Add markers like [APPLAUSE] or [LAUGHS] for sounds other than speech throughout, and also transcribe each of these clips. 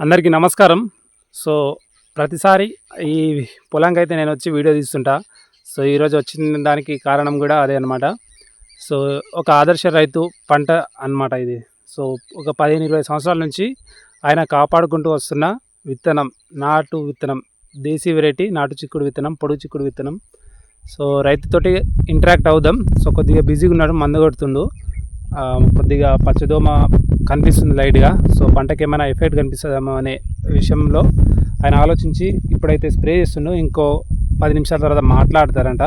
అందరికీ నమస్కారం. సో ప్రతిసారి ఈ పొలంకి అయితే నేను వచ్చి వీడియో తీస్తుంటా. సో ఈరోజు వచ్చిన దానికి కారణం కూడా అదే అనమాట సో ఒక ఆదర్శ రైతు పంట అన్నమాట ఇది. సో ఒక పదిహేను ఇరవై సంవత్సరాల నుంచి ఆయన కాపాడుకుంటూ వస్తున్న విత్తనం నాటు విత్తనం దేశీ వెరైటీ నాటు చిక్కుడు విత్తనం పొడుగు చిక్కుడు విత్తనం. సో రైతుతోటి ఇంటరాక్ట్ అవుదాం. సో కొద్దిగా బిజీగా ఉన్నాడు మందు కొడుతుండు. కొద్దిగా పచ్చదోమ కనిపిస్తుంది లైట్గా. సో పంటకి ఏమైనా ఎఫెక్ట్ కనిపిస్తుందేమో అనే విషయంలో ఆయన ఆలోచించి ఇప్పుడైతే స్ప్రే చేస్తుండో. ఇంకో పది నిమిషాల తర్వాత మాట్లాడతారంట.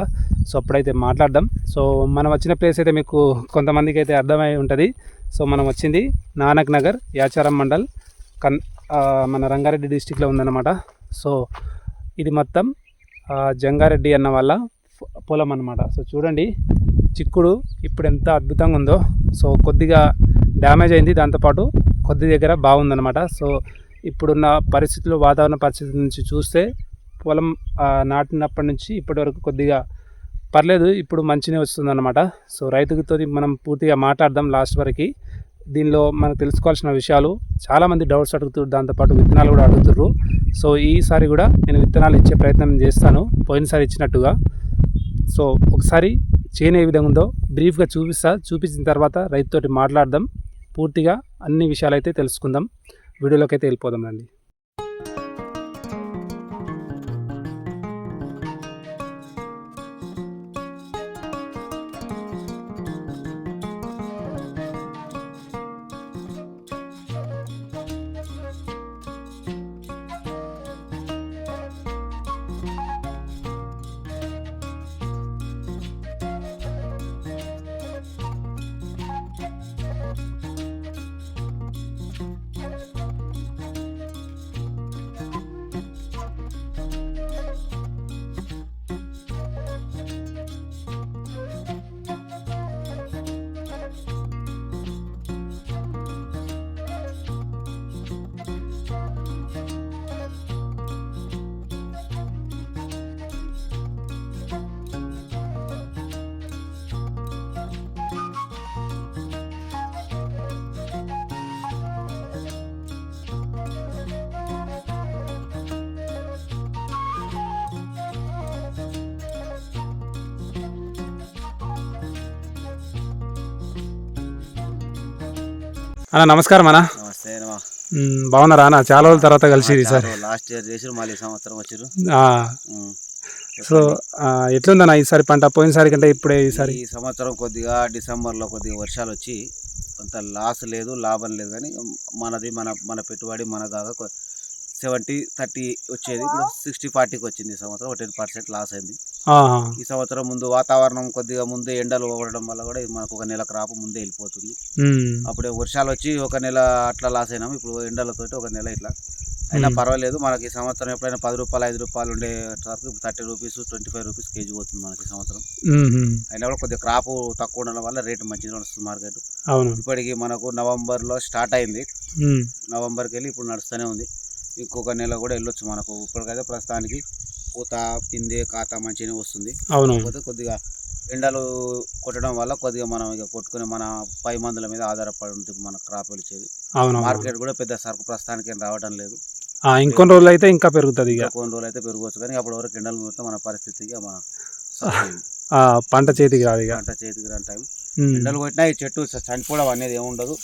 సో అప్పుడైతే మాట్లాడదాం. సో మనం వచ్చిన ప్లేస్ అయితే మీకు కొంతమందికి అయితే అర్థమై ఉంటుంది. సో మనం వచ్చింది నానక్ నగర్ యాచారం మండల్ కన్ మన రంగారెడ్డి డిస్టిక్లో ఉందన్నమాట. సో ఇది మొత్తం జంగారెడ్డి అన్న వాళ్ళ పొలం అనమాట సో చూడండి చిక్కుడు ఇప్పుడు ఎంత అద్భుతంగా ఉందో. సో కొద్దిగా డ్యామేజ్ అయింది దాంతోపాటు కొద్ది దగ్గర బాగుందనమాట సో ఇప్పుడున్న పరిస్థితులు వాతావరణ పరిస్థితుల నుంచి చూస్తే పొలం నాటినప్పటి నుంచి ఇప్పటి వరకు కొద్దిగా పర్లేదు ఇప్పుడు మంచిగా వస్తుందన్నమాట. సో రైతుతో మనం పూర్తిగా మాట్లాడదాం లాస్ట్ వరకు. దీనిలో మనకు తెలుసుకోవాల్సిన విషయాలు చాలామంది డౌట్స్ అడుగుతున్నారు దాంతోపాటు విత్తనాలు కూడా అడుగుతుర్రు సో ఈసారి కూడా నేను విత్తనాలు ఇచ్చే ప్రయత్నం చేస్తాను పోయినసారి ఇచ్చినట్టుగా. సో ఒకసారి చేను ఏ విధంగా ఉందో బ్రీఫ్గా చూపిస్తా చూపించిన తర్వాత రైతుతోటి మాట్లాడదాం. పూర్తిగా అన్ని విషయాలు అయితే తెలుసుకుందాం. వీడియోలోకి అయితే వెళ్ళిపోదాం అండి అన్న నమస్కారం అన్న. నమస్తే బాగున్నారా అన్న? చాలా రోజుల తర్వాత కలిసి సార్ లాస్ట్ ఇయర్ చేసిరు మళ్ళీ ఈ సంవత్సరం వచ్చిరు. సో ఎట్లుందన్న ఈసారి పంట? పోయినసారి కంటే ఇప్పుడే ఈసారి. ఈ సంవత్సరం కొద్దిగా డిసెంబర్లో కొద్దిగా వర్షాలు వచ్చి కొంత లాస్ లేదు లాభం లేదు కానీ మనది మన మన పెట్టుబడి మన కాగా సెవెంటీ థర్టీ వచ్చేది. ఇప్పుడు సిక్స్టీ ఫార్టీకి వచ్చింది ఈ సంవత్సరం. ఒక టెన్ పర్సెంట్ లాస్ అయింది. ఈ సంవత్సరం ముందు వాతావరణం కొద్దిగా ముందే ఎండలు పడడం వల్ల కూడా మనకు ఒక నెల క్రాప్ ముందే వెళ్ళిపోతుంది. అప్పుడే వర్షాలు వచ్చి ఒక నెల అట్లా లాస్ అయినాము ఇప్పుడు ఎండలతోటి ఒక నెల ఇట్లా. అయినా. పర్వాలేదు. మనకి ఈ సంవత్సరం ఎప్పుడైనా పది రూపాయలు ఐదు రూపాయలు ఉండే వరకు thirty rupees twenty five rupees KG పోతుంది మనకి ఈ సంవత్సరం. అయినా కూడా కొద్దిగా క్రాప్ తక్కువ ఉండడం వల్ల రేటు మంచిగా వస్తుంది మార్కెట్. ఇప్పటికి మనకు నవంబర్లో స్టార్ట్ అయింది. నవంబర్కి వెళ్ళి ఇప్పుడు నడుస్తూనే ఉంది. ఇంకొక నెల కూడా వెళ్ళొచ్చు మనకు. ఇప్పటికైతే ప్రస్తుతానికి పూత పిందే ఖాతా మంచిగానే వస్తుంది. అవును కాకపోతే కొద్దిగా ఎండలు కొట్టడం వల్ల కొద్దిగా మనం ఇక కొట్టుకునే మన పై మందుల మీద ఆధారపడి ఉంటుంది మన క్రాప్ వచ్చేది అవును మార్కెట్ కూడా పెద్ద సరుకు ప్రస్తుతానికి ఏం రావడం లేదు. ఇంకొన్ని రోజులు అయితే ఇంకా పెరుగుతుంది ఇక. కొన్ని రోజులు అయితే పెరగవచ్చు కానీ అప్పటి వరకు ఎండలు మొత్తం మన పరిస్థితికి మన పంట చేతికి రాదు ఇక. పంట చేతికి రాని టైం. ఎండలు కొట్టినా ఈ చెట్టు చనిపోవడం అనేది ఏముండదు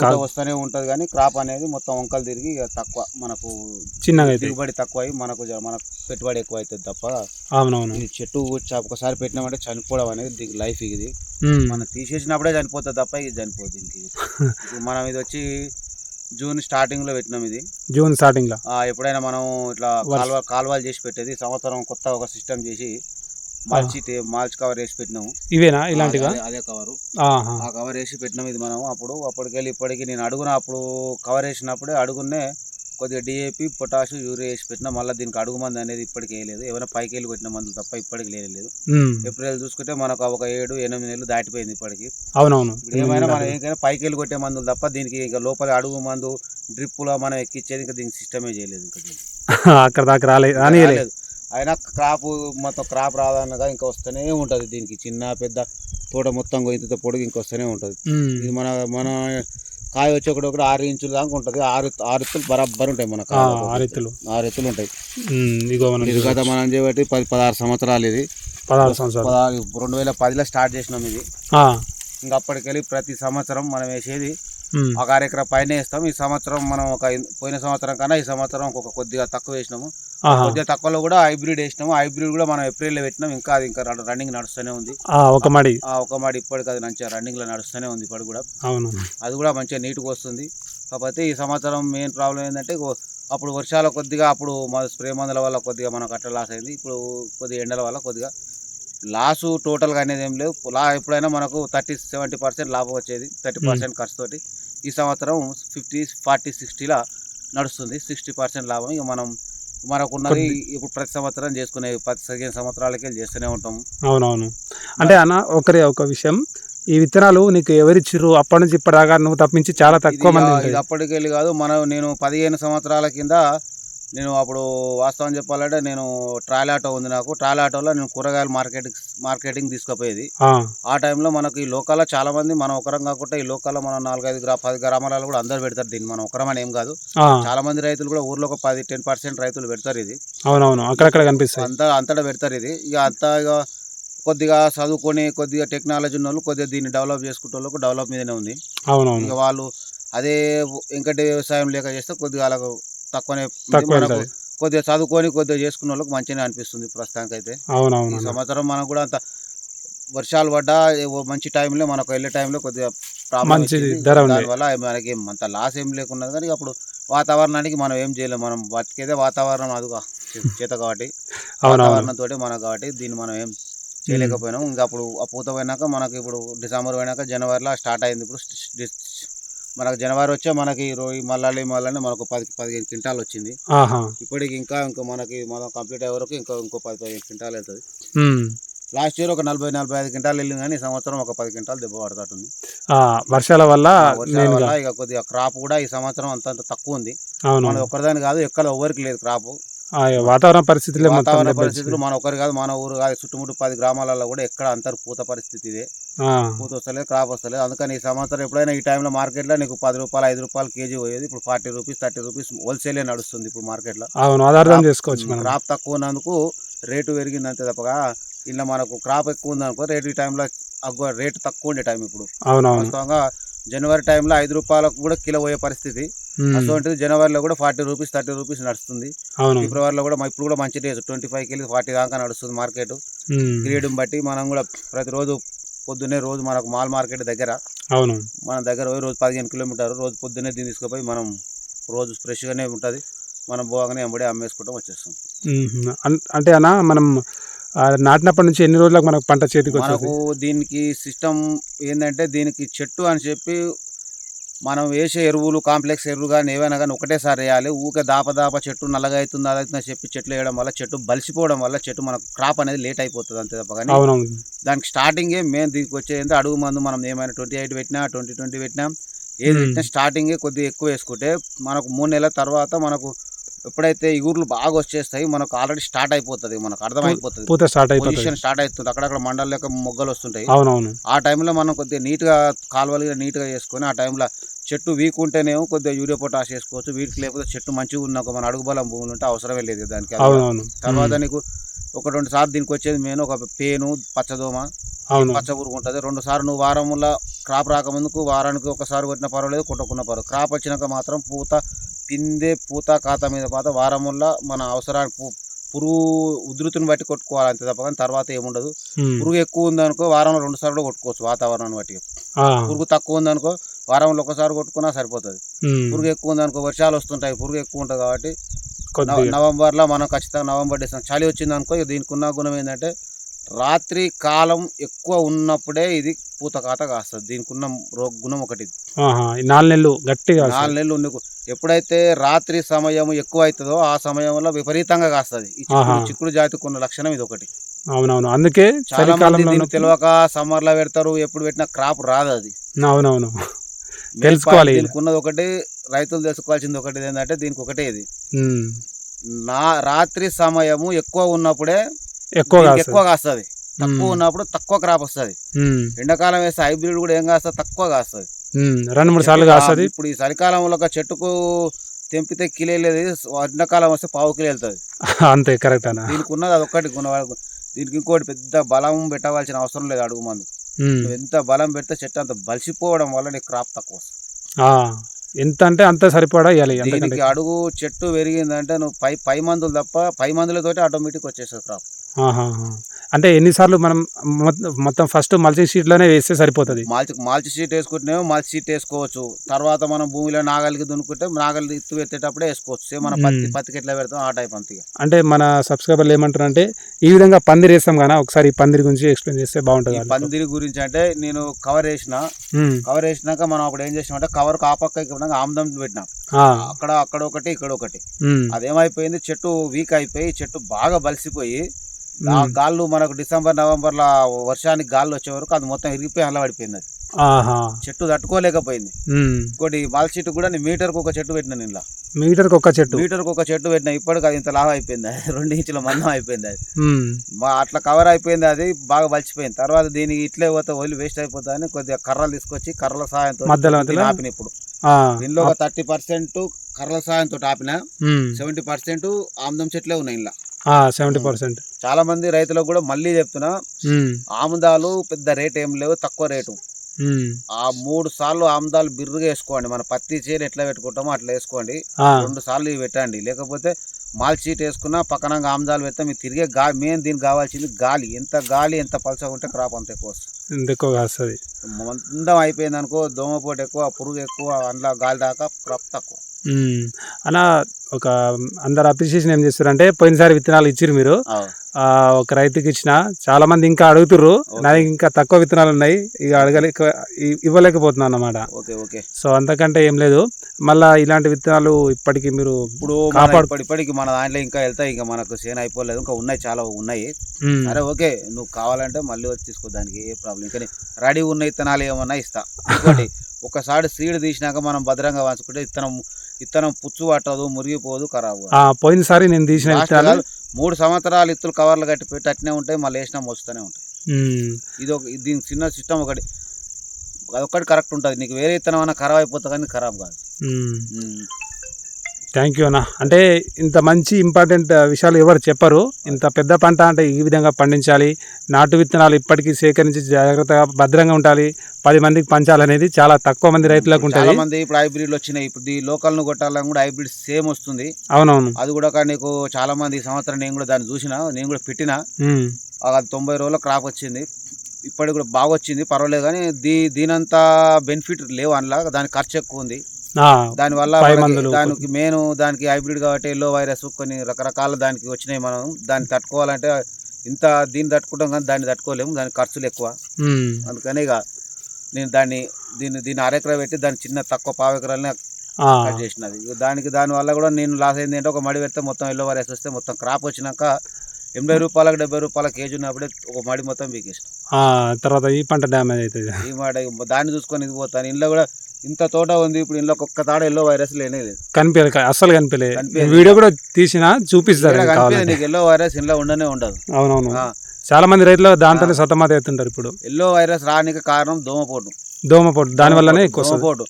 కాదు. వస్తూనే ఉంటుంది కానీ క్రాప్ అనేది మొత్తం వంకలు తిరిగి తక్కువ మనకు చిన్నగా దిగుబడి తక్కువ అయ్యి మనకు మనకు పెట్టుబడి ఎక్కువ అవుతుంది తప్ప అవునవును. ఈ చెట్టు ఒకసారి పెట్టినామంటే చనిపోవడం అనేది లైఫ్ ఇది. మనం తీసేసినప్పుడే చనిపోతుంది తప్ప ఇది చనిపోతుంది ఇంక మనం ఇది వచ్చి జూన్ స్టార్టింగ్లో పెట్టినాం ఇది. జూన్ స్టార్టింగ్లో ఎప్పుడైనా మనం ఇట్లా కాలువ కాలువలు చేసి పెట్టేది సంవత్సరం కొత్త ఒక సిస్టమ్ చేసి మల్చి మాల్చ్ కవర్ వేసి పెట్టినాము. ఇవేనా ఇలాంటివా? అదే- కవరు. ఆ కవర్ వేసి పెట్టినాం ఇది మనం అప్పుడు అప్పటికెళ్ళి ఇప్పటికి నేను అడుగున అప్పుడు కవర్ వేసినప్పుడే అడుగునే కొద్దిగా డిఏపి పొటాష్ యూరియా వేసి పెట్టినా మళ్ళీ దీనికి అడుగు మంది అనేది ఇప్పటికి వేయలేదు. ఏమైనా పైకి వెళ్ళి కొట్టిన మందులు తప్ప ఇప్పటికి లేదు ఏప్రిల్ చూసుకుంటే మనకు ఒక ఏడు ఎనిమిది నెలలు దాటిపోయింది ఇప్పటికి. అవునవును. ఏమైనా మనం ఏంటంటే పైకి వెళ్ళి కొట్టే మందులు తప్ప దీనికి ఇంకా లోపల అడుగు మందు డ్రిప్పులో మనం ఎక్కిచ్చేది ఇంకా దీనికి సిస్టమే చేయలేదు ఇంకా. [LAUGHS] అక్కడ దాకా రాలేదు రానియలేదు రాలేదు. అయినా క్రాప్ మొత్తం క్రాప్ రాదనగా ఇంకా వస్తూనే ఉంటుంది దీనికి. చిన్న పెద్ద తోట మొత్తం ఇంత పొడుగు ఇంకా వస్తూనే ఉంటుంది. ఇది మన మన కాయ వచ్చి ఒకటి ఒకటి ఆరు ఇంచుల దాకా ఉంటుంది. ఆరు ఆరు ఎత్తులు బరాబర్ ఉంటాయి మన ఆరు ఎత్తులు. ఆరు ఎత్తులు ఉంటాయి. ఇది గత మనం చేయబట్టి పది పదహారు సంవత్సరాలు ఇది. పదహారు సంవత్సరాలు. పదహారు రెండు వేల పదిలో స్టార్ట్ చేసినాం ఇది. ఇంకా అప్పటికెళ్ళి ప్రతి సంవత్సరం మనం వేసేది ఒక ఎకరా పైన వేస్తాం ఈ సంవత్సరం మనం ఒక పోయిన సంవత్సరం కన్నా ఈ సంవత్సరం ఒక కొద్దిగా తక్కువ వేసినాము. కొద్దిగా తక్కువలో కూడా హైబ్రిడ్ వేసినాము. హైబ్రిడ్ కూడా మనం ఏప్రిల్లో పెట్టినాం. ఇంకా అది ఇంకా రన్నింగ్ నడుస్తూనే ఉంది. ఒక మడి. ఒక మాడి ఇప్పటికి అది మంచిగా రన్నింగ్లో నడుస్తూనే ఉంది ఇప్పుడు కూడా. అవును అది కూడా మంచిగా నీట్గా వస్తుంది. కాకపోతే ఈ సంవత్సరం మెయిన్ ప్రాబ్లం ఏంటంటే అప్పుడు వర్షాల కొద్దిగా అప్పుడు మా స్ప్రే మందుల వల్ల కొద్దిగా మనకు అట్లా లాస్ అయింది. ఇప్పుడు కొద్దిగా ఎండల వల్ల కొద్దిగా లాసు టోటల్గా అనేది ఏం లేదు లా ఎప్పుడైనా మనకు థర్టీ సెవెంటీ పర్సెంట్ లాభం వచ్చేది. థర్టీ పర్సెంట్ ఖర్చుతోటి. ఈ సంవత్సరం ఫిఫ్టీ ఫార్టీ సిక్స్టీలా నడుస్తుంది. సిక్స్టీ పర్సెంట్ లాభం ఇక మనం మనకు ఉన్నది ఇప్పుడు ప్రతి సంవత్సరం చేసుకునే పది పదిహేను సంవత్సరాలకి చేస్తూనే ఉంటాం. అవునవును. అంటే అన్న ఒకరి ఒక విషయం. ఈ విత్తనాలు నీకు ఎవరిచ్చిర్రు? అప్పటి నుంచి ఇప్పటిదాకా నువ్వు తప్పించి చాలా తక్కువ మంది అప్పటికెళ్ళి కాదు మనం నేను పదిహేను సంవత్సరాల కింద నేను అప్పుడు వాస్తవం చెప్పాలంటే నేను ట్రాయల్ ఆటో ఉంది నాకు. ట్రాయల్ ఆటోలో నేను కూరగాయల మార్కెటింగ్ మార్కెటింగ్ తీసుకుపోయేది. ఆ, టైంలో మనకు ఈ లోకల్లో చాలా మంది మనం ఒకరం కాకుండా ఈ లోకల్లో మనం నాలుగైదు గ్రా పది గ్రామాలలో కూడా అందరు పెడతారు దీన్ని. మనం ఒకరమని ఏం కాదు. చాలా మంది రైతులు కూడా ఊర్లో ఒక పది టెన్ పర్సెంట్ రైతులు పెడతారు ఇది. అవునవును. అక్కడక్కడ కనిపిస్తాయి. అంతా అంతటా పెడతారు ఇది. ఇక అంతా ఇక కొద్దిగా చదువుకొని కొద్దిగా టెక్నాలజీ ఉన్న వాళ్ళు కొద్దిగా దీన్ని డెవలప్ చేసుకుంటే వాళ్ళకు డెవలప్ మీదనే ఉంది. అవునవును. ఇక వాళ్ళు అదే వెంకట వ్యవసాయం లేక చేస్తే కొద్దిగా వాళ్ళకు తక్కువనే. తక్కువ కొద్దిగా చదువుకొని కొద్దిగా చేసుకున్న వాళ్ళకి మంచిగా అనిపిస్తుంది ప్రస్తుతానికి అయితే ఈ అవునవును. సంవత్సరం మనకు కూడా అంత వర్షాలు పడ్డా మంచి టైంలో మనకు వెళ్ళే టైంలో కొద్దిగా ప్రాబ్లం మంచిది, ధర. దానివల్ల మనకి అంత లాస్ ఏం లేకున్నది. కానీ అప్పుడు వాతావరణానికి మనం ఏం చేయలేము మనం బతికేదే వాతావరణం అదుగా చేత కాబట్టి. [LAUGHS] వాతావరణంతో మనం కాబట్టి దీన్ని మనం ఏం చేయలేకపోయినాం. ఇంకా అప్పుడు ఆ పూత పోయినాక మనకి ఇప్పుడు డిసెంబర్ పోయినాక జనవరిలో స్టార్ట్ అయింది. ఇప్పుడు మనకు జనవరి వచ్చే మనకి ఇరవై మళ్ళీ మళ్ళీ మనకు పది పదిహేను క్వింటాలు వచ్చింది. ఇప్పటికి ఇంకా ఇంకా మనకి మనం కంప్లీట్ అయ్యే వరకు ఇంకా ఇంకో పది పదిహేను క్వింటాలు వెళ్తుంది. లాస్ట్ ఇయర్ ఒక నలభై నలభై ఐదు క్వింటాలు వెళ్ళింది కానీ ఈ సంవత్సరం ఒక పది క్వింటాలు దెబ్బ పడుతుంది వర్షాల వల్ల వర్షాల వల్ల ఇక కొద్దిగా క్రాప్ కూడా ఈ సంవత్సరం అంత అంత తక్కువ ఉంది. మన ఒక్కరిదాని కాదు ఎక్కడ ఎవరికి లేదు క్రాప్ వాతావరణ పరిస్థితులే వాతావరణ. పరిస్థితులు మన ఒకరి కాదు మన ఊరు కాదు చుట్టుముట్టు పది గ్రామాలలో కూడా ఎక్కడ అంతర్ పూత పరిస్థితి ఇదే. పూత వస్తలేదు క్రాప్ వస్తలేదు. అందుకని ఈ సంవత్సరం ఎప్పుడైనా ఈ టైంలో మార్కెట్లో నీకు పది రూపాయలు ఐదు రూపాయలు కేజీ పోయేది. ఇప్పుడు ఫార్టీ రూపీస్ థర్టీ రూపీస్ హోల్సేలే నడుస్తుంది ఇప్పుడు మార్కెట్లో. అవును చేసుకోవచ్చు మనం. క్రాప్ తక్కువ ఉన్నందుకు రేటు పెరిగింది అంతే తప్పగా ఇలా మనకు క్రాప్ ఎక్కువ ఉందనుకో రేటు ఈ టైంలో రేటు తక్కువ ఉండే టైం ఇప్పుడు. వాస్తవంగా జనవరి టైంలో ఐదు రూపాయలకు కూడా కిలో పోయే పరిస్థితి. అటువంటిది జనవరిలో కూడా ఫార్టీ రూపీస్ థర్టీ రూపీస్ నడుస్తుంది. ఫిబ్రవరిలో కూడా ఇప్పుడు కూడా మంచి డేస్ ట్వంటీ ఫైవ్కి వెళ్ళి ఫార్టీ దాకా నడుస్తుంది మార్కెట్. గ్రేడ్ని బట్టి మనం కూడా ప్రతిరోజు పొద్దున్నే రోజు మనకు మాల్ మార్కెట్ దగ్గర అవును. మన దగ్గర పోయి రోజు పదిహేను కిలోమీటర్ రోజు పొద్దున్నే దీన్ని తీసుకుపోయి మనం రోజు ఫ్రెష్గానే ఉంటుంది. మనం పోగానే ఎంబడే అమ్మేసుకుంటాం వచ్చేస్తాం. అంటే అన్న మనం నాటినప్పటి నుంచి ఎన్ని రోజులకు మనకు పంట చేతికి మనకు వచ్చేది? దీనికి సిస్టమ్ ఏంటంటే దీనికి చెట్టు అని చెప్పి మనం వేసే ఎరువులు కాంప్లెక్స్ ఎరువులు కానీ ఏవైనా కానీ ఒకటేసారి వేయాలి. ఊకే దాప దాప చెట్టు నల్లగా అవుతుంది అది అవుతుంది అని చెప్పి చెట్లు వేయడం వల్ల చెట్టు బలిసిపోవడం వల్ల చెట్టు మనకు క్రాప్ అనేది లేట్ అయిపోతుంది అంతే తప్ప కానీ దానికి స్టార్టింగే మేము దీనికి వచ్చేది అడుగు మందు మనం ఏమైనా ట్వంటీ ఎయిట్ పెట్టినా ట్వంటీ ట్వంటీ పెట్టినా ఏది. పెట్టినా స్టార్టింగే కొద్దిగా ఎక్కువ వేసుకుంటే మనకు మూడు నెలల తర్వాత మనకు ఎప్పుడైతే ఇగుర్లు బాగా వచ్చేస్తాయి మనకు ఆల్రెడీ స్టార్ట్ అయిపోతుంది మనకు అర్థమైపోతుంది. పూత స్టార్ట్ అయిపోతుంది. పొజిషన్ స్టార్ట్ అవుతుంది. అక్కడక్కడ మండల లెక్క మొగ్గలు వస్తుంటాయి. అవునవును. ఆ టైంలో మనం కొద్దిగా నీట్గా కాలువలు నీట్గా చేసుకొని ఆ టైంలో చెట్టు వీక్ ఉంటేనేమో కొద్దిగా యూరియా పొటాష్ చేసుకోవచ్చు. వీటికి లేకపోతే చెట్టు మంచిగా ఉన్న మన అడుగు బలం భూములు ఉంటే అవసరమే లేదు దానికి. తర్వాత నీకు ఒక రెండు సార్లు దీనికి వచ్చేది మెయిన్ ఒక పేను పచ్చదోమ పచ్చ పురుగు ఉంటుంది. రెండు సార్లు నువ్వు వారంలో క్రాప్ రాకముందుకు వారానికి ఒకసారి కొట్టిన పర్వాలేదు కొట్టకున్న పర్వాలేదు. క్రాప్ వచ్చినాక మాత్రం పూత పిందె పూత కాత మీద పాత వారముల్లో మన అవసరానికి పురుగు ఉధృతిని బట్టి కొట్టుకోవాలి అంతే తప్ప కానీ తర్వాత ఏముండదు. పురుగు ఎక్కువ ఉందనుకో వారంలో రెండు సార్లు కూడా కొట్టుకోవచ్చు వాతావరణాన్ని బట్టి. పురుగు తక్కువ ఉందనుకో వారంలో ఒకసారి కొట్టుకున్నా సరిపోతుంది. పురుగు ఎక్కువ ఉందనుకో వర్షాలు వస్తుంటాయి పురుగు ఎక్కువ ఉంటుంది కాబట్టి నవంబర్లో మనం ఖచ్చితంగా నవంబర్ డిసెంబర్ చలి వచ్చింది అనుకో దీనికి ఉన్న గుణం ఏంటంటే రాత్రి కాలం ఎక్కువ ఉన్నప్పుడే ఇది పూత కాత కాస్తుంది. దీనికి ఉన్న రో గుణం ఒకటి నాలుగు నెలలు గట్టిగా నాలుగు నెలలు ఉండి ఎప్పుడైతే రాత్రి సమయం ఎక్కువ అవుతుందో ఆ సమయంలో విపరీతంగా కాస్తుంది. చిక్కుడు జాతికి ఉన్న లక్షణం ఇది ఒకటి. అవునవును. అందుకే చాలా మంది తెలియక సమ్మర్లో పెడతారు ఎప్పుడు పెట్టినా క్రాప్ రాదు అది. అవునవును. [LAUGHS] తెలుసుకోవాలి. దీనికి ఉన్నది ఒకటి రైతులు తెలుసుకోవాల్సింది ఒకటి ఏంటంటే దీనికి ఒకటే ఇది. నా రాత్రి సమయము ఎక్కువ ఉన్నప్పుడే ఎక్కువగా దీనికి ఎక్కువ కాస్తుంది. తక్కువ ఉన్నప్పుడు తక్కువ క్రాప్ వస్తుంది. ఎండాకాలం వేస్తే హైబ్రిడ్ కూడా ఏం కాస్తుంది? తక్కువ కాస్తుంది. రెండు మూడు సార్లు కాస్తుంది. ఇప్పుడు ఈ చలికాలంలో ఒక చెట్టుకు తెంపితే కిలో లేదు. ఎండాకాలం వస్తే పావు కిలో వెళ్తుంది. అంతే కరెక్ట్ అన్న. దీనికి ఉన్నది అదొక్కటి దీనికి ఇంకోటి పెద్ద బలం పెట్టవలసిన అవసరం లేదు అడుగు మందు. ఎంత బలం పెడితే చెట్టు అంత బలిసిపోవడం వల్ల నీకు క్రాప్ తక్కువ ఎంత అంటే అంత సరిపడా ఇవ్వాలి దీనికి అడుగు చెట్టు పెరిగిందంటే నువ్వు పై పై మందులు తప్ప పై మందులతోటి ఆటోమేటిక్ వచ్చేస్తుంది క్రాప్. అంటే ఎన్నిసార్లు మనం మొత్తం- ఫస్ట్ మల్చింగ్ షీట్లోనే వేస్తే సరిపోతుంది? మాల్చి మాల్చి షీట్ వేసుకుంటేనేమో మాల్చి షీట్ వేసుకోవచ్చు. తర్వాత మనం భూమిలో నాగలికి దున్నుకుంటే నాగలి ఇత్తు పెట్టేటప్పుడే వేసుకోవచ్చు. మన పత్తి. పత్తికి ఎట్లా పెడతాం ఆ టైప్ అంతగా అంటే మన సబ్స్క్రైబర్లు ఏమంటారు అంటే ఈ విధంగా పందిరి వేస్తాం కదా ఒకసారి ఈ పందిరి గురించి ఎక్స్ప్లెయిన్ చేస్తే బాగుంటుంది. పందిరి గురించి అంటే నేను కవర్ వేసిన కవర్ వేసినాక మనం అప్పుడు ఏం చేసినాం అంటే కవర్ ఆ పక్క ఇక్కడ ఆమ్దం పెట్టినాం. అక్కడ అక్కడ ఒకటి ఇక్కడ ఒకటి. అదేమైపోయింది? చెట్టు వీక్ అయిపోయి చెట్టు బాగా బలిసిపోయి ఆ గాళ్ళు మనకు డిసెంబర్ నవంబర్లో వర్షానికి గాళ్ళు వచ్చే వరకు అది మొత్తం ఇరిగిపోయి అలా పడిపోయింది అది చెట్టు తట్టుకోలేకపోయింది. ఇంకోటి మాల్ చెట్టు కూడా నేను మీటర్కి ఒక చెట్టు పెట్టిన ఇలా మీటర్కి ఒక్క చెట్టు? మీటర్కి ఒక చెట్టు పెట్టిన ఇప్పటికి అది ఇంత లాభ అయిపోయింది. అది [LAUGHS] రెండు ఇంచుల మందం అయిపోయింది అది. మా అట్లా కవర్ అయిపోయింది అది బాగా బలిచిపోయింది తర్వాత దీనికి ఇట్లే పోతే వదిలి వేస్ట్ అయిపోతుంది అని కొద్దిగా కర్రలు తీసుకొచ్చి కర్రల మధ్యలో? ఆపిన ఇప్పుడు. దీనిలో ఒక థర్టీ పర్సెంట్ కర్రల సాయంతో ఆపిన సెవెంటీ పర్సెంట్ ఆముదం చెట్లే ఉన్నాయి ఇలా సెవెంటీ పర్సెంట్. చాలా మంది రైతులకు కూడా మళ్ళీ చెప్తున్నా ఆముదాలు పెద్ద రేట్ ఏం లేవు తక్కువ రేటు. ఆ మూడు సార్లు ఆముదాలు బిర్రుగా వేసుకోండి మన పత్తి చేను ఎట్లా పెట్టుకుంటామో అట్లా వేసుకోండి. రెండు సార్లు ఇవి పెట్టండి. లేకపోతే మాల్ షీట్ వేసుకున్నా పక్కన ఆముదాలు పెడితే. మీకు తిరిగే గాలి మెయిన్ దీనికి కావాల్సింది గాలి. ఎంత గాలి ఎంత పలసగా ఉంటే క్రాప్ అంత ఎక్కువ వస్తుంది. ఇంత ఎక్కువగా వస్తుంది మందం అయిపోయింది అనుకో దోమపోటు ఎక్కువ పురుగు ఎక్కువ అందులో గాలి దాకా క్రాప్ తక్కువ. అన్న ఒక అందరు అప్రిషియేషన్ ఏం చేస్తారంటే పోయినసారి విత్తనాలు ఇచ్చిర్రు మీరు. ఒక రైతుకి ఇచ్చిన చాలా మంది ఇంకా అడుగుతుర్రు. ఓకే. నా దగ్గర ఇంకా తక్కువ విత్తనాలు ఉన్నాయి. ఇక అడగలేక ఇవ్వలేకపోతున్నాను అన్నమాట. Okay okay. సో అంతకంటే ఏం లేదు. మళ్ళా ఇలాంటి విత్తనాలు ఇప్పటికి మీరు ఇప్పుడు కాపాడు- ఇప్పటి- ఇప్పటికి మన దాంట్లో ఇంకా వెళ్తాయి. ఇంకా మనకు చేను అయిపోలేదు. ఇంకా ఉన్నాయి చాలా ఉన్నాయి. సరే ఓకే. నువ్వు కావాలంటే మళ్ళీ వచ్చి తీసుకో దానికి ఏ ప్రాబ్లం. కానీ రెడీ ఉన్న విత్తనాలు ఏమన్నా ఇస్తా. [LAUGHS] ఒకసారి సీడ్ తీసినాక మనం భద్రంగా వంచుకుంటే విత్తనం విత్తనం పుచ్చు పట్టదు మురిగిపోదు ఖరాబ్ పోయినసారి నేను తీసిన విత్తనాలు మూడు సంవత్సరాలు ఇత్తులు కవర్లు కట్టి పెట్టి అట్నే ఉంటాయి మళ్ళీ వేసినా వస్తూనే ఉంటాయి. ఇది ఒక దీని చిన్న సిస్టమ్ ఒకటి. అదొక్కటి కరెక్ట్ ఉంటుంది. నీకు వేరే విత్తనం అన్నా ఖరాబ్ అయిపోతుంది కానీ ఖరాబ్ కాదు. థ్యాంక్ యూ అన్న. అంటే ఇంత మంచి ఇంపార్టెంట్ విషయాలు ఎవరు చెప్పరు. ఇంత పెద్ద పంట అంటే ఈ విధంగా పండించాలి. నాటు విత్తనాలు ఇప్పటికీ సేకరించి జాగ్రత్తగా భద్రంగా ఉండాలి. పది మందికి పంచాలనేది చాలా తక్కువ మంది రైతులకు ఉంటుంది. మంది ఇప్పుడు హైబ్రిడ్లు వచ్చినాయి. ఇప్పుడు ఈ లోకల్ను కొట్టాలని కూడా హైబ్రిడ్ సేమ్ వస్తుంది. అవునవును. అది కూడా కానీ నీకు చాలా మంది ఈ సంవత్సరం నేను కూడా దాన్ని చూసిన నేను కూడా పెట్టిన. అది తొంభై రోజుల క్రాప్ వచ్చింది. ఇప్పటికి కూడా బాగా వచ్చింది పర్వాలేదు కానీ దీ దీనంత బెనిఫిట్ లేవు అందులో. దానికి ఖర్చు ఎక్కువ ఉంది. దానివల్ల దానికి మెయిన్ దానికి హైబ్రిడ్ కాబట్టి ఎల్లో వైరస్ కొన్ని రకరకాల దానికి వచ్చినాయి మనం. దాన్ని తట్టుకోవాలంటే ఇంత దీన్ని తట్టుకుంటాం కానీ దాన్ని తట్టుకోలేము. దానికి ఖర్చులు ఎక్కువ. అందుకని ఇక నేను దాన్ని దీన్ని దీన్ని అరెకరా పెట్టి దాన్ని చిన్న తక్కువ పావు ఎకరాలని ఆ, కట్ చేసినది దానికి దానివల్ల కూడా నేను లాస్ అయింది ఏంటంటే ఒక మడి పెడితే మొత్తం ఎల్లో వైరస్ వస్తే మొత్తం క్రాప్ వచ్చినాక ఎనభై రూపాయలకు డెబ్బై రూపాయల కేజీ ఉన్నప్పుడే ఒక మడి మొత్తం పీకేసిన. తర్వాత ఈ పంట డ్యామేజ్ అవుతుంది. ఈ మాట దాన్ని చూసుకొని ఇది పోతాను. ఇంట్లో కూడా ఇంత తోట ఉంది ఇప్పుడు ఇంట్లో ఒక్క తాడ ఎల్లో వైరస్ లేనే లేదు. కనిపించలేదు అస్సలు కనిపించలేదు. వీడియో కూడా తీసిన చూపిస్తారు కనిపించదు నీకు ఎల్లో వైరస్ ఇంట్లో ఉండనే ఉండదు. అవునవును. చాలా మంది రైతులు దాంతోనే సతమత అవుతుంటారు ఇప్పుడు. ఎల్లో వైరస్ రానికి కారణం దోమపోటు. దోమపోటు దాని వల్లనే ఎక్కువ దోమపోటు.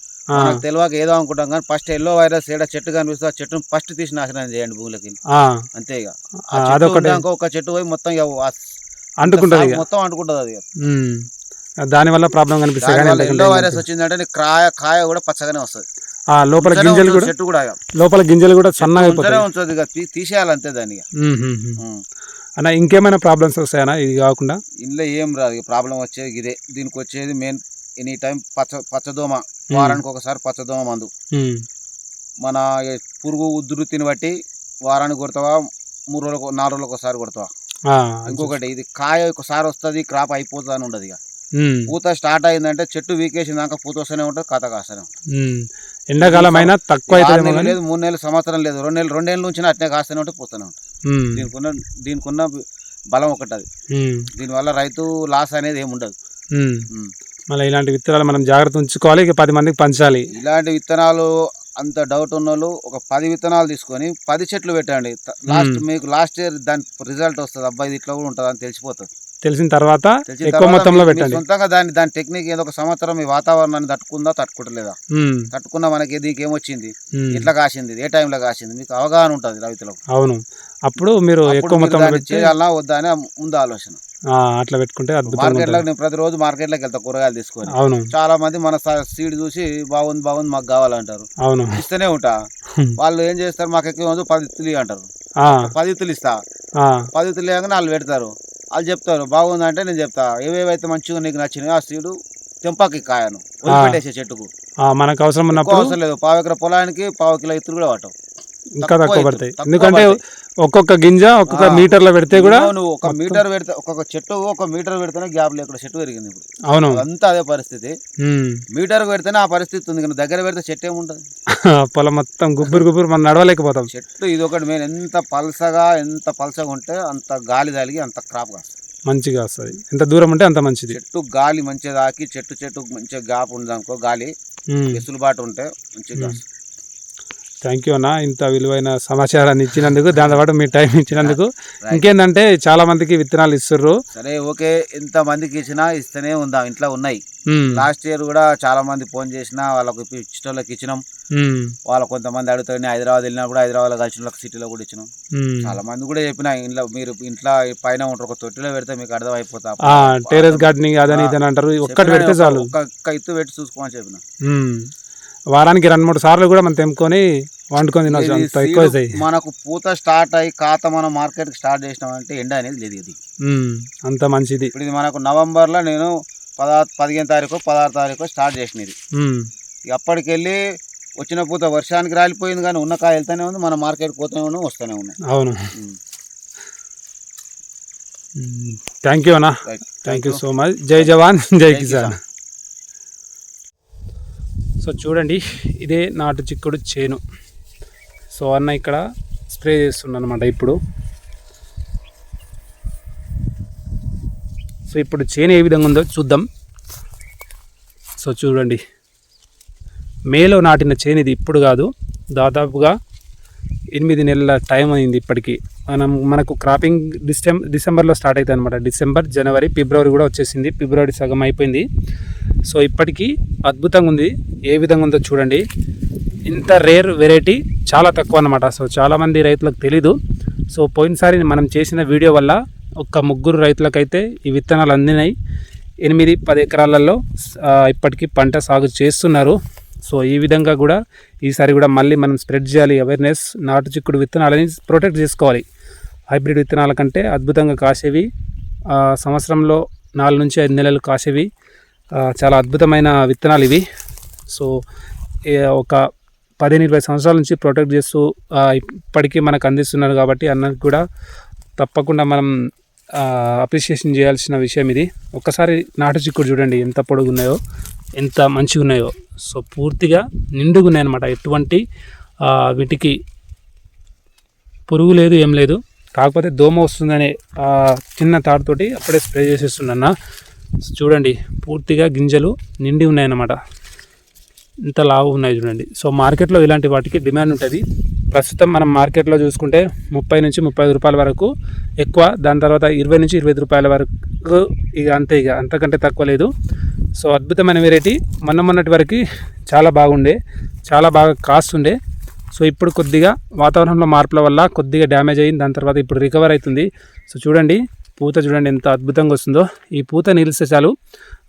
తెలియక ఏదో అనుకుంటాం కానీ ఫస్ట్ ఎల్లో వైరస్ ఏడ చెట్టు కనిపిస్తే ఆ చెట్టును ఫస్ట్ తీసి నాశనం చేయండి భూమిలోకి. అంతే ఇక. అదొకటి ఒక చెట్టు పోయి మొత్తం అంటుకుంటుంది మొత్తం అంటుకుంటుంది అది ఇక. ఉమ్. దాని వల్ల ప్రాబ్లం కనిపిస్తుంది కానీ దానివల్ల ఎల్లో వైరస్. వచ్చిందంటే కాయ కాయ కూడా పచ్చగానే వస్తుంది ఆ లోపల గింజలు కూడా చెట్టు కూడా. లోపల గింజలు కూడా సన్నగా ఉంచనే అయిపోతాయి ఉంచదు ఇక తీ- తీసేయాలి అంతే దాన్ని ఇక. ఉమ్, ఉమ్, ఉమ్. ఉం. అన్న ఇంకేమైనా ప్రాబ్లమ్స్ వస్తాయన్నా ఇది కాకుండా ఇందులో ఏం రాదు ప్రాబ్లం వచ్చేది ఇదే దీనికి వచ్చేది మెయిన్ ఎనీ టైం పచ్చ పచ్చదోమ వారానికి ఒకసారి పచ్చదోమ మందు మన పురుగు ఉధృతిని బట్టి వారానికి కొడతావా మూడు రోజులకు నాలుగు రోజులకు ఒకసారి కొడతావా ఇంకొకటి ఇది కాయ ఒకసారి వస్తుంది క్రాప్ అయిపోతుంది అని ఉండదు ఇక పూత స్టార్ట్ అయిందంటే చెట్టు వీకేసిందాక పూత వస్తూనే ఉంటుంది కథ కాస్తూనే ఉంటుంది. ఎండాకాలం అయినా తక్కువ లేదు మూడు నెలలు సంవత్సరం లేదు. రెండు నెలలు రెండేళ్ళ నుంచి అట్నే కాస్తూనే ఉంటుంది పోతూనే ఉంటుంది. ఉమ్, దీనికి ఉన్న దీనికి ఉన్న బలం ఒకటి అది. దీనివల్ల రైతు లాస్ అనేది ఏమి ఉండదు. మళ్ళీ ఇలాంటి విత్తనాలు మనం జాగ్రత్త ఉంచుకోవాలి ఇక పది మందికి పంచాలి. ఇలాంటి విత్తనాలు అంత డౌట్ ఉన్న వాళ్ళు ఒక పది విత్తనాలు తీసుకొని పది చెట్లు పెట్టండి. లాస్ట్. మీకు లాస్ట్ ఇయర్ దాని రిజల్ట్ వస్తుంది. అబ్బాయి ఇది ఇట్లా కూడా ఉంటుంది అని తెలిసిపోతుంది. తెలిసిన తర్వాత ఎక్కువ మొత్తంలో పెట్టండి. సొంతంగా దాని దాని టెక్నిక్ ఏదో ఒక సంవత్సరం మీ వాతావరణాన్ని తట్టుకుందా తట్టుకుంటలేదా ఉమ్, తట్టుకున్నా మనకి దీనికి ఏమొచ్చింది. ఎట్లా కాసింది? ఏ టైంలో కాసింది? మీకు అవగాహన ఉంటుంది రైతులకు. అవును. అప్పుడు మీరు ఎక్కువ మొత్తంలో చేయాలన్నా వద్దా అని ముందు ఆలోచన. అట్లా పెట్టుకుంటే అద్భుతంగా మార్కెట్లో ఉంటుంది. నేను ప్రతిరోజు మార్కెట్లోకి వెళ్తా కూరగాయలు తీసుకొని. అవును. చాలా మంది మన సీడ్ చూసి బాగుంది బాగుంది మాకు కావాలంటారు. అవును. ఇస్తూనే ఉంటా. వాళ్ళు ఏం చేస్తారు? మాకు ఎక్కువ పది ఇత్తులు అంటారు పది ఇత్తులు ఇస్తా. పది ఇత్తులు లేకనే వాళ్ళు పెడతారు. వాళ్ళు చెప్తారు బాగుందంటే నేను చెప్తా. ఏవేవైతే మంచిగా నీకు నచ్చినాయో ఆ సీడు తెంపాకి కాయను వదిలిపెట్టేసే చెట్టుకు. మనకు అవసరం ఉన్నప్పుడు అవసరం లేదు. పావు ఎకర పొలానికి పావు కిలో ఇత్తులు కూడా పట్టవు. ఇంకా తక్కువ. పడతాయి ఎందుకంటే. ఒక్కొక్క గింజ ఒక్కొక్క ఆ. మీటర్లో పెడితే కూడా నువ్వు ఒక మీటర్ పెడితే ఒక్కొక్క చెట్టు ఒక మీటర్ పెడితేనే గ్యాప్ లేకుండా చెట్టు పెరిగింది ఇప్పుడు అవును అంతా అదే పరిస్థితి. మీటర్ పెడితేనే ఆ పరిస్థితి ఉంది కానీ దగ్గర పెడితే చెట్టు ఏముంటుంది పొలం మొత్తం గుబ్బురు గుబ్బురు మనం నడవలేకపోతాం చెట్టు ఇది ఒకటి మేము ఎంత పలసగా ఎంత పలసగా ఉంటే అంత గాలి తగిలి అంత క్రాప్ కాస్తుంది మంచిగా వస్తుంది ఎంత దూరం ఉంటే అంత మంచిది చెట్టు గాలి మంచిగా తాకి చెట్టు చెట్టు మంచిగా గ్యాప్ ఉంది అనుకో గాలి వెసులుబాటు ఉంటే మంచిగా. థ్యాంక్ యూ అన్న. ఇంత విలువైన సమాచారాన్ని ఇచ్చినందుకు దాంతోపాటు మీ టైం ఇచ్చినందుకు. ఇంకేందంటే చాలా మందికి విత్తనాలు ఇస్తుర్రు. సరే ఓకే. ఎంత మందికి ఇచ్చినా ఇస్తూనే ఉందాం? ఇంట్లో ఉన్నాయి. లాస్ట్ ఇయర్ కూడా చాలా మంది ఫోన్ చేసినా వాళ్ళకి ఇష్టోళ్ళకి ఇచ్చినాం. వాళ్ళ కొంతమంది అడుగుతాయి హైదరాబాద్ వెళ్ళినా కూడా హైదరాబాద్ కలిసిన సిటీలో కూడా ఇచ్చినాం. చాలా మంది కూడా చెప్పిన ఇంట్లో మీరు ఇంట్లో పైన ఉంటారు ఒక తొట్టిలో పెడితే మీకు అర్థం అయిపోతా టెరెస్ గార్డెనింగ్ అదని ఇదని అంటారు. ఒక్కటి పెడితే చాలు. ఒక్క ఇత్తు పెట్టి చూసుకోమని చెప్పిన. వారానికి రెండు మూడు సార్లు కూడా మనం తెంపుకొని వండుకొని తినవచ్చు ఇది అంత ఎక్కువ అవుతాయి మనకు పూత స్టార్ట్ అయ్యి ఖాతా మనం మార్కెట్ స్టార్ట్ చేసినామంటే ఎండ అనేది లేదు ఇది. అంత మంచిది. ఇప్పుడు ఇది మనకు నవంబర్లో నేను పదహారు పదిహేను తారీఖు పదహారు తారీఖు స్టార్ట్ చేసిన ఇది అప్పటికెళ్ళి వచ్చిన పూత వర్షానికి రాలిపోయింది కానీ ఉన్న కాయ వెళ్తూనే ఉంది మన మార్కెట్ పోతూనే ఉన్నాం వస్తూనే ఉన్నాయి. అవును. థ్యాంక్ యూ అన్న. థ్యాంక్ యూ సో మచ్ జై జవాన్ జై కిసాన్. సో చూడండి ఇదే నాటు చిక్కుడు చేను. సో అన్న ఇక్కడ స్ప్రే చేస్తున్నాను అనమాట ఇప్పుడు. సో ఇప్పుడు చేను ఏ విధంగా ఉందో చూద్దాం. సో చూడండి మేలో నాటిన చేను ఇది ఇప్పుడు కాదు. దాదాపుగా ఎనిమిది నెలల టైం అయింది ఇప్పటికీ. మనం మనకు క్రాపింగ్ డిసెం డిసెంబర్లో స్టార్ట్ అవుతుంది అనమాట డిసెంబర్ జనవరి ఫిబ్రవరి కూడా వచ్చేసింది. ఫిబ్రవరి సగం అయిపోయింది. సో ఇప్పటికీ అద్భుతంగా ఉంది ఏ విధంగా ఉందో చూడండి. ఇంత రేర్ వెరైటీ చాలా తక్కువ అనమాట సో చాలామంది రైతులకు తెలీదు. సో పోయినసారి మనం చేసిన వీడియో వల్ల ఒక్క ముగ్గురు రైతులకైతే ఈ విత్తనాలు అందినాయి. ఎనిమిది పది ఎకరాలలో ఇప్పటికీ పంట సాగు చేస్తున్నారు. సో ఈ విధంగా కూడా ఈసారి కూడా మళ్ళీ మనం స్ప్రెడ్ చేయాలి. అవేర్నెస్ నాటు చిక్కుడు విత్తనాలని ప్రొటెక్ట్ చేసుకోవాలి. హైబ్రిడ్ విత్తనాల కంటే అద్భుతంగా కాసేవి సంవత్సరంలో నాలుగు నుంచి ఐదు నెలలు కాసేవి చాలా అద్భుతమైన విత్తనాలు ఇవి. సో ఒక పదిహేను ఇరవై సంవత్సరాల నుంచి ప్రొటెక్ట్ చేస్తూ ఇప్పటికీ మనకు అందిస్తున్నారు కాబట్టి అన్నకు కూడా తప్పకుండా మనం అప్రిషియేషన్ చేయాల్సిన విషయం ఇది. ఒక్కసారి నాటు చిక్కుడు చూడండి ఎంత పొడుగున్నాయో ఎంత మంచిగా ఉన్నాయో సో పూర్తిగా నిండుగా ఉన్నాయి అనమాట ఎటువంటి వీటికి పురుగు లేదు ఏం లేదు. కాకపోతే దోమ వస్తుందనే చిన్న తాడుతోటి అప్పుడే స్ప్రే చేసేస్తున్నా చూడండి పూర్తిగా గింజలు నిండి ఉన్నాయన్నమాట. ఇంత లావు ఉన్నాయి చూడండి. సో మార్కెట్లో ఇలాంటి వాటికి డిమాండ్ ఉంటుంది. ప్రస్తుతం మనం మార్కెట్లో చూసుకుంటే ముప్పై నుంచి ముప్పై ఐదు రూపాయల వరకు ఎక్కువ దాని తర్వాత ఇరవై నుంచి ఇరవై రూపాయల వరకు ఇక అంతే ఇక అంతకంటే తక్కువ లేదు. సో అద్భుతమైన వెరైటీ మొన్న మొన్నటి వరకు చాలా బాగుండే చాలా బాగా కాస్ట్ ఉండే. సో ఇప్పుడు కొద్దిగా వాతావరణంలో మార్పుల వల్ల కొద్దిగా డ్యామేజ్ అయింది దాని తర్వాత ఇప్పుడు రికవర్ అవుతుంది. సో చూడండి పూత చూడండి ఎంత అద్భుతంగా వస్తుందో. ఈ పూత నిలిస్తే చాలు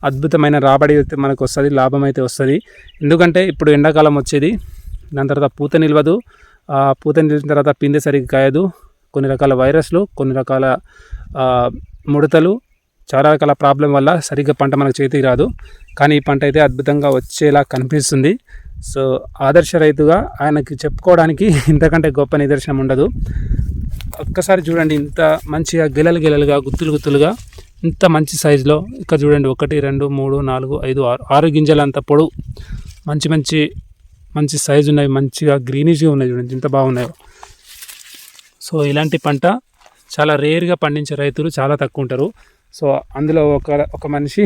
అద్భుతమైన రాబడి అయితే మనకు వస్తుంది లాభం అయితే వస్తుంది. ఎందుకంటే ఇప్పుడు ఎండాకాలం వచ్చేది దాని తర్వాత పూత నిలవదు. ఆ పూత నిలిచిన తర్వాత పిందె సరిగ్గా కాయదు. కొన్ని రకాల వైరస్లు కొన్ని రకాల ముడతలు చాలా రకాల ప్రాబ్లం వల్ల సరిగ్గా పంట మనకు చేతికి రాదు. కానీ ఈ పంట అయితే అద్భుతంగా వచ్చేలా కనిపిస్తుంది. సో ఆదర్శ రైతుగా ఆయనకి చెప్పుకోవడానికి ఇంతకంటే గొప్ప నిదర్శనం ఉండదు. ఒక్కసారి చూడండి ఇంత మంచిగా గెలలు గెలలుగా గుత్తులు గుత్తులుగా ఇంత మంచి సైజులో ఇక్కడ చూడండి ఒకటి రెండు మూడు నాలుగు ఐదు ఆరు ఆరు గింజలంత పొడవు. మంచి మంచి మంచి సైజు ఉన్నాయి మంచిగా గ్రీనిష్గా ఉన్నాయి చూడండి ఇంత బాగున్నాయో. సో ఇలాంటి పంట చాలా రేర్గా పండించే రైతులు చాలా తక్కువ ఉంటారు. సో అందులో ఒక ఒక మనిషి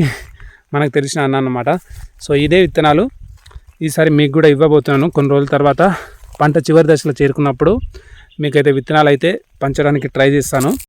మనకు తెలిసిన అన్న అన్నమాట. సో ఇదే విత్తనాలు ఈసారి మీకు కూడా ఇవ్వబోతున్నాను. కొన్ని రోజుల తర్వాత పంట చివరి దశలో చేరుకున్నప్పుడు మీకైతే విత్తనాలు అయితే పంచడానికి ట్రై చేస్తాను.